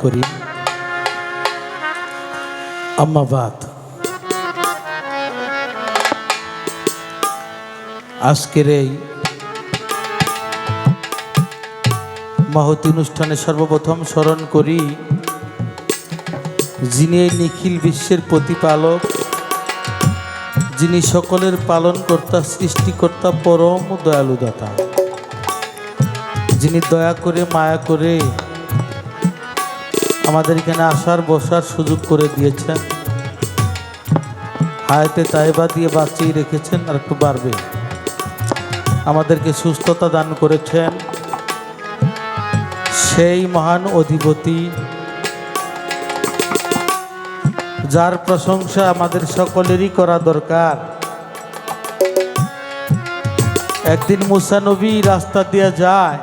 করি আম্মাবাদ আজকের এই মহতি অনুষ্ঠানে সর্বপ্রথম স্মরণ করি যিনি নিখিল বিশ্বের প্রতিপালক, যিনি সকলের পালনকর্তা, সৃষ্টিকর্তা, পরম দয়ালুদাতা। যিনি দয়া করে, মায়া করে আমাদের এখানে আসার, বসার সুযোগ করে দিয়েছেন। হায়াতে তাইবা দিয়ে বাঁচিয়ে রেখেছেন আর একটু বাড়বে। আমাদেরকে সুস্থতা দান করেছেন। সেই মহান অধিপতি যার প্রশংসা আমাদের সকলেরই করা দরকার। একদিন মুসানবী রাস্তা দিয়ে যায়,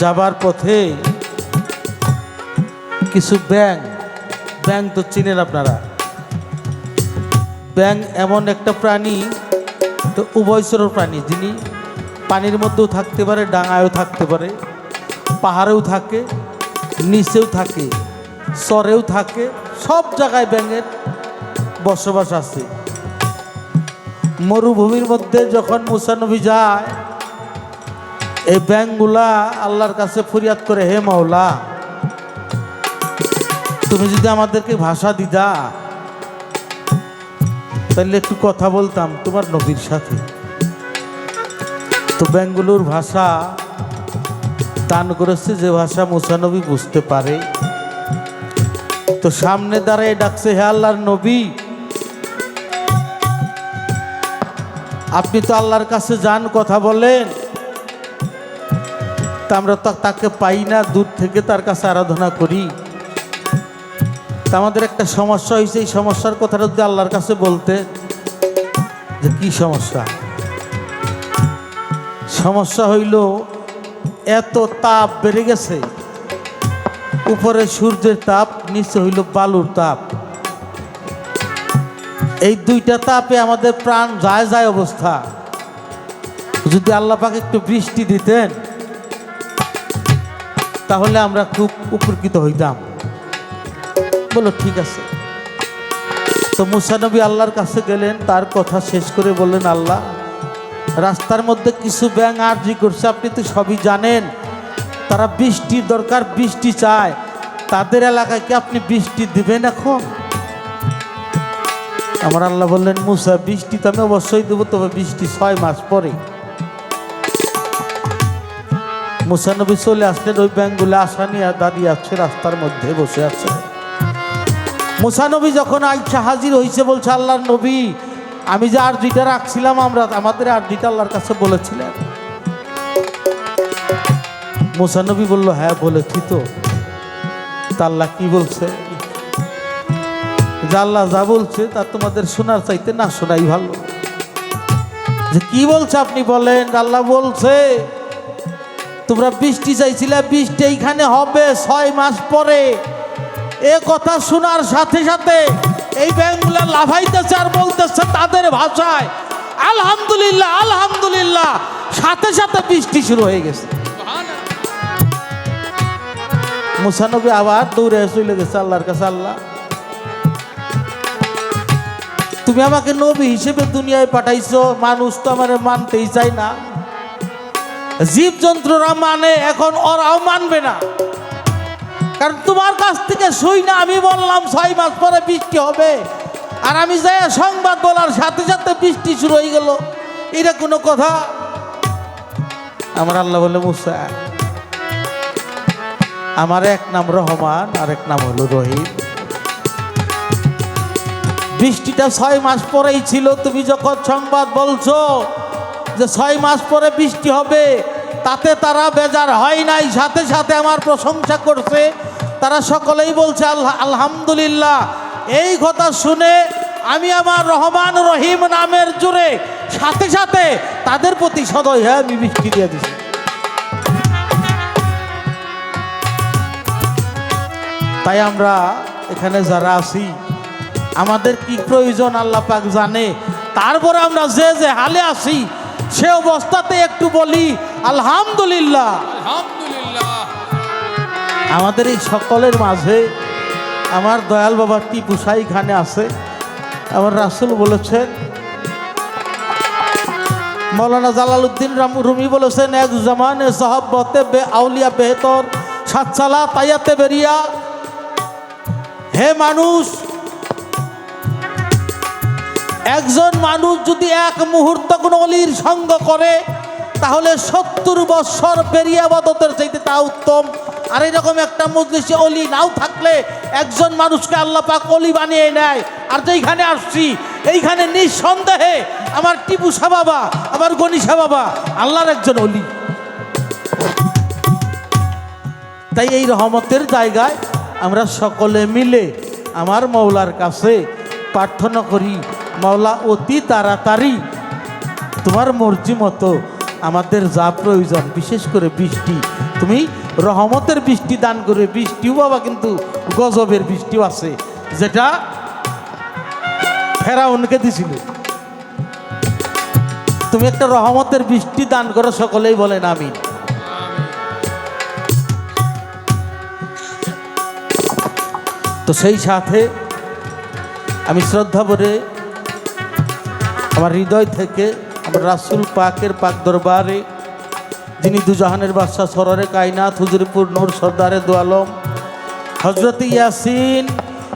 যাবার পথে কিছু ব্যাং ব্যাং তো চিনেন আপনারা। ব্যাং এমন একটা প্রাণী, তো উভয়চর প্রাণী, যিনি পানির মধ্যেও থাকতে পারে, ডাঙায়ও থাকতে পারে, পাহাড়েও থাকে, নিচেও থাকে চরেও থাকে, সব জায়গায় ব্যাঙের বসবাস আছে। মরুভূমির মধ্যে যখন মুসানবী যায়, এই ব্যাংগুলা আল্লাহর কাছে ফরিয়াদ করে, হে মাওলা তুমি যদি আমাদেরকে ভাষা দিদা তাহলে একটু কথা বলতাম তোমার নবীর সাথে। তো বেঙ্গুলোর ভাষা দান করেছে যে ভাষা মুসানবী বুঝতে পারে। তো সামনে দাঁড়ায় ডাকছে, হে আল্লাহর নবী, আপনি তো আল্লাহর কাছে যান, কথা বলেন। তা আমরা তাকে পাই না, দূর থেকে তার কাছে আরাধনা করি। তা আমাদের একটা সমস্যা হয়েছে, এই সমস্যার কথাটা যদি আল্লাহর কাছে বলতে, যে কি সমস্যা? সমস্যা হইল, এত তাপ বেড়ে গেছে, উপরে সূর্যের তাপ, নিচে হইল বালুর তাপ। এই দুইটা তাপে আমাদের প্রাণ যায় যায় অবস্থা। যদি আল্লাহ পাকে একটু বৃষ্টি দিতেন, তাহলে আমরা খুব উপকৃত হইতাম। বলো, ঠিক আছে। তো মুসানবী আল্লাহর কাছে গেলেন, তার কথা শেষ করে বললেন, আল্লাহ, রাস্তার মধ্যে কিছু ব্যাং আর্জি করছে, আপনি তো সবই জানেন। তারা বৃষ্টির দরকার, বৃষ্টি চায়। তাদের এলাকায় কি আপনি বৃষ্টি দিবেন এখন? আমার আল্লাহ বললেন, মুসা, বৃষ্টি তো আমি অবশ্যই দেবো, তবে বৃষ্টি ছয় মাস পরে। মুসানবী চলে আসলেন, ওই ব্যাংকগুলো আসা নিয়ে দাঁড়িয়ে আছে, রাস্তার মধ্যে বসে আছে। মুসানবী যখন আইসা হাজির হয়েছে বলছে, আল্লাহর নবী, আমি যে আর দুইটা রাখছিলাম আমরা, আমাদের আর দুইটা আল্লাহর কাছে বলেছিলেন। মুসানবী বলল হ্যাঁ বলেছি তো আল্লাহ কি বলছে? যে আল্লাহ যা বলছে, তা তোমাদের শোনার চাইতে না শোনাই ভালো। যে কি বলছে আপনি বলেন? আল্লাহ বলছে, তোমরা বৃষ্টি চাইছিলে, বৃষ্টি এইখানে হবে ছয় মাস পরে। এ কথা শোনার সাথে সাথে এই ব্যাংকগুলো লাফাইতেছে আর বলতেছে তাদের ভাষায়, আলহামদুলিল্লাহ আলহামদুলিল্লাহ। সাথে সাথে বৃষ্টি শুরু হয়ে গেছে। মুসানবী আবার দৌড়ে চলে গেছে আল্লাহর কাছে, আল্লাহ, তুমি আমাকে নবী হিসেবে দুনিয়ায় পাঠাইছো, মানুষ তো আমার মানতেই চাই না। জীব জন্তুরা মানে এখন ওরাও মানবে না। কারণ তোমার কাছ থেকে শুই না, আমি বললাম ছয় মাস পরে বৃষ্টি হবে। আর আমি যাই সংবাদ বলার সাথে সাথে বৃষ্টি শুরু হয়ে গেল, এটা কোনো কথা? আমার আল্লাহ বলে, মুসা, আমার এক নাম রহমান আর এক নাম হলো রহিম। বৃষ্টিটা ছয় মাস পরেই ছিল, তুমি যখন সংবাদ বলছো যে ছয় মাস পরে বৃষ্টি হবে তাতে তারা বেজার হয় নাই, সাথে সাথে আমার প্রশংসা করছে। তারা সকলেই বলছে আল্লাহ আলহামদুলিল্লাহ, এই কথা শুনে আমি আমার রহমান রহিম নামের জুড়ে সাথে সাথে তাদের প্রতি সদয় হ্যাঁ আমি বৃষ্টি দিয়ে দিছি। তাই আমরা এখানে যারা আছি, আমাদের কি প্রয়োজন আল্লাহ পাক জানে? তারপরে আমরা যে যে হালে আছি সে অবস্থাতে একটু বলি আলহামদুলিল্লাহ। আমাদের এই সকলের মাঝে আমার দয়াল বাবা টিপু সাই খানে আছে। আমার রাসুল বলেছেন মৌলানা জালালউদ্দিন রাম- রুমি বলেছেন এক জমানে সাহাবতে বে আউলিয়া বেহতর সাতসালা তাইয়াতে বেরিয়া। হে মানুষ একজন মানুষ যদি এক মুহূর্ত কোনো অলির সঙ্গ করে, তাহলে সত্তর বৎসর বেরিয়াবাদতের চাইতে তা উত্তম। আর এরকম একটা মজলিসে অলি নাও থাকলে একজন মানুষকে আল্লাহ পাক অলি বানিয়ে নেয়। আর যেইখানে আসছি, এইখানে নিঃসন্দেহে আমার টিপু সাহ বাবা, আমার গণিসা বাবা, আল্লাহর একজন অলি। তাই এই রহমতের জায়গায় আমরা সকলে মিলে আমার মৌলার কাছে প্রার্থনা করি। মৌলা অতি তাড়াতাড়ি। তোমার মর্জি মতো আমাদের যা প্রয়োজন, বিশেষ করে বৃষ্টি। তুমি রহমতের বৃষ্টি দান করে, বৃষ্টিও বাবা কিন্তু গজবের বৃষ্টিও আছে, যেটা ফেরাউনকে দিছিল। তুমি একটা রহমতের বৃষ্টি দান করো, সকলেই বলেন আমি তো সেই সাথে আমি শ্রদ্ধা ভরে আমার হৃদয় থেকে, আমার রাসুল পাকের পাক দরবারে, যিনি দুজাহানের বাদশাহ সররে কায়নাথ হুজুরপুর নূর সর্দারে দোয়ালম হজরত ইয়াসিন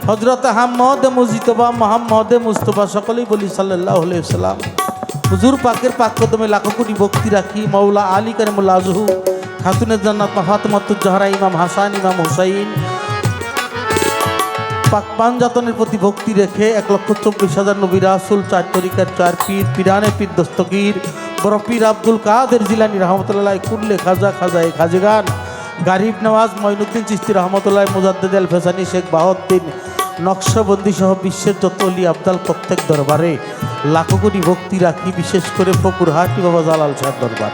হজরত আহমদ, মুজিতবা মোহাম্মদ, মুস্তফা সকলেই বলি সাল্লাহ সাল্লাম হুজুর পাকের পাক কদমে লাখো কোটি ভক্তি রাখি মৌলা আলী কারিমুল্লা আজহু খাতুনের জান্নাত ফাতেমাতুজ্জাহরা ইমাম হাসান, ইমাম হুসাইন পাকপান যাতনের প্রতি ভক্তি রেখে এক লক্ষ চব্বিশ হাজার নবী রাসুল, চার তরিকার চার পীর, পিরানে পীর দস্তগীর, বড় পীর আব্দুল কাদের জিলানি রহমতুল্লাহ কুল্লে খাজা খাজাই খাজগান, গারিব নওয়াজ মঈনুদ্দিন চিস্তি রহমতুল্লাহ মুজাদ্দেদ আল ফেসানি শেখ বাহদ্দিন নকশবন্দি সহ বিশ্বের যত অলি আবদাল প্রত্যেক দরবারে লাখো কোটি ভক্তি রাখি, বিশেষ করে ফকুরহাটি বাবা জালাল শাহ দরবার।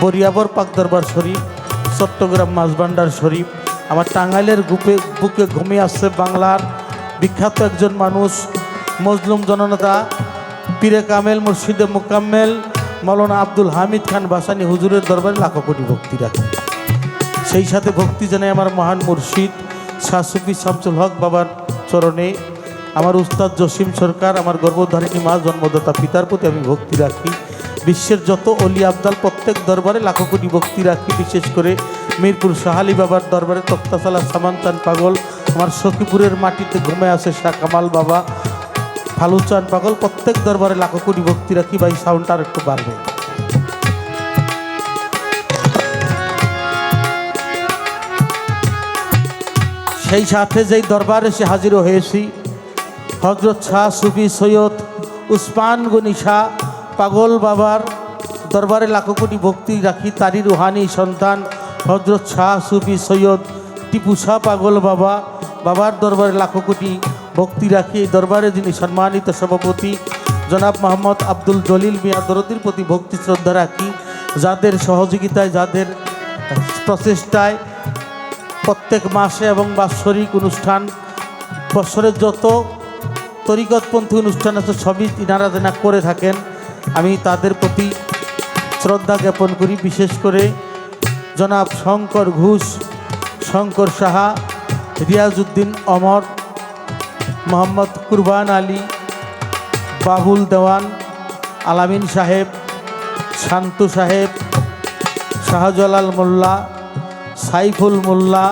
বরিয়াবর পাক দরবার শরীফ, চট্টগ্রাম মাঝভান্ডার শরীফ আমার টাঙ্গাইলের বুকে বুকে ঘুমিয়ে আসছে বাংলার বিখ্যাত একজন মানুষ, মজলুম জননেতা, পীরে কামেল, মুর্শিদে মুকাম্মেল, মৌলানা আব্দুল হামিদ খান বাসানি হুজুরের দরবারে লাখো কোটি ভক্তি রাখে সেই সাথে ভক্তি জানাই আমার মহান মুর্শিদ শাহসুফি শামসুল হক বাবার চরণে। আমার উস্তাদ জসিম সরকার, আমার গর্ভধারিণী মা, জন্মদাতা পিতার প্রতি আমি ভক্তি রাখি। বিশ্বের যত অলি আবদাল প্রত্যেক দরবারে লাখো কোটি ভক্তি রাখি, বিশেষ করে মিরপুর সাহালি বাবার দরবারে তক্তাসালা সামান চান পাগল। আমার সখীপুরের মাটিতে ঘুমে আসে শাহ কামাল বাবা। ফালু চান পাগল, প্রত্যেক দরবারে লাখো কোটি ভক্তি রাখি, ভাই সাউন্ডটা আর একটু বাড়বে। সেই সাথে যেই দরবারে এসে হাজির হয়েছি, হজরত শাহ সুফি সৈয়দ উসমান গনি শাহ পাগল বাবার দরবারে লাখো কোটি ভক্তি রাখি, তারই রুহানি সন্তান। হজরত শাহ সুফি সৈয়দ, টিপু শাহ পাগল বাবা, বাবার দরবারে লাখো কোটি ভক্তি রাখি, এই দরবারে যিনি সম্মানিত সভাপতি, জনাব মোহাম্মদ আব্দুল জলিল মিয়া দরদির প্রতি ভক্তি শ্রদ্ধা রাখি, যাদের সহযোগিতায়, যাদের প্রচেষ্টায় প্রত্যেক মাসে এবং বাৎসরিক অনুষ্ঠান বছরের যত তরিকতপন্থী অনুষ্ঠান আছে, সবই ইনারা যেনা করে থাকেন। আমি তাদের প্রতি শ্রদ্ধা জ্ঞাপন করি, বিশেষ করে জনাব শঙ্কর ঘোষ, শঙ্কর সাহা, রিয়াজউদ্দিন অমর, মোহাম্মদ কুরবান আলী, বাবুল দেওয়ান, আলামিন সাহেব, শান্তু সাহেব, শাহজলাল মোল্লা, সাইফুল মোল্লা